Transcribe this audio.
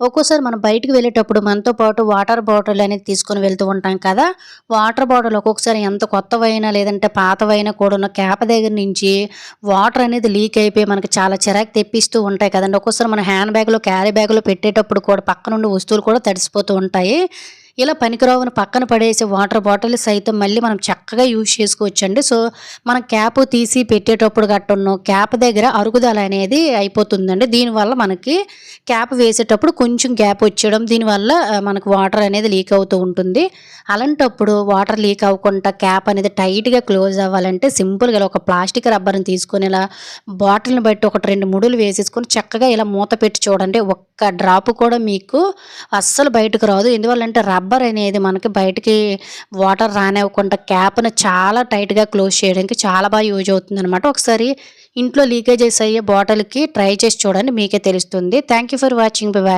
ఒక్కోసారి మనం బయటికి వెళ్ళేటప్పుడు మనతో పాటు వాటర్ బాటిల్ అనేది తీసుకొని వెళ్తూ ఉంటాం కదా. వాటర్ బాటిల్ ఒక్కొక్కసారి ఎంత కొత్తవైనా లేదంటే పాతవైనా కూడా ఉన్న క్యాప్ దగ్గర నుంచి వాటర్ అనేది లీక్ అయిపోయి మనకి చాలా చిరాకు తెప్పిస్తూ ఉంటాయి కదండి. ఒక్కోసారి మన హ్యాండ్ బ్యాగ్లో క్యారీ బ్యాగ్లో పెట్టేటప్పుడు కూడా పక్క నుండి వస్తువులు కూడా తడిసిపోతూ ఉంటాయి. ఇలా పనికిరావును పక్కన పడేసే వాటర్ బాటిల్ సైతం మళ్ళీ మనం చక్కగా యూజ్ చేసుకోవచ్చండి. సో మనం క్యాప్ తీసి పెట్టేటప్పుడు గట్టున్న క్యాప్ దగ్గర అరుగుదల అనేది అయిపోతుందండి. దీనివల్ల మనకి క్యాప్ వేసేటప్పుడు కొంచెం గ్యాప్ వచ్చేయడం దీనివల్ల మనకు వాటర్ అనేది లీక్ అవుతూ ఉంటుంది. అలాంటప్పుడు వాటర్ లీక్ అవ్వకుండా క్యాప్ అనేది టైట్గా క్లోజ్ అవ్వాలంటే సింపుల్గా ఒక ప్లాస్టిక్ రబ్బర్ని తీసుకొని ఇలా బాటిల్ని బట్టి ఒకటి రెండు ముడులు వేసేసుకొని చక్కగా ఇలా మూత పెట్టి చూడండి. ఒక్క డ్రాప్ కూడా మీకు అస్సలు బయటకు రాదు. ఎందువల్లంటే రబ్బర్ రబ్బర్ అనేది మనకి బయటికి వాటర్ రానివ్వకుండా క్యాప్ను చాలా టైట్గా క్లోజ్ చేయడానికి చాలా బాగా యూజ్ అవుతుంది అనమాట ఒకసారి ఇంట్లో లీకేజెస్ అయ్యే బాటిల్కి ట్రై చేసి చూడండి మీకే తెలుస్తుంది. Thank you for watching. Bye.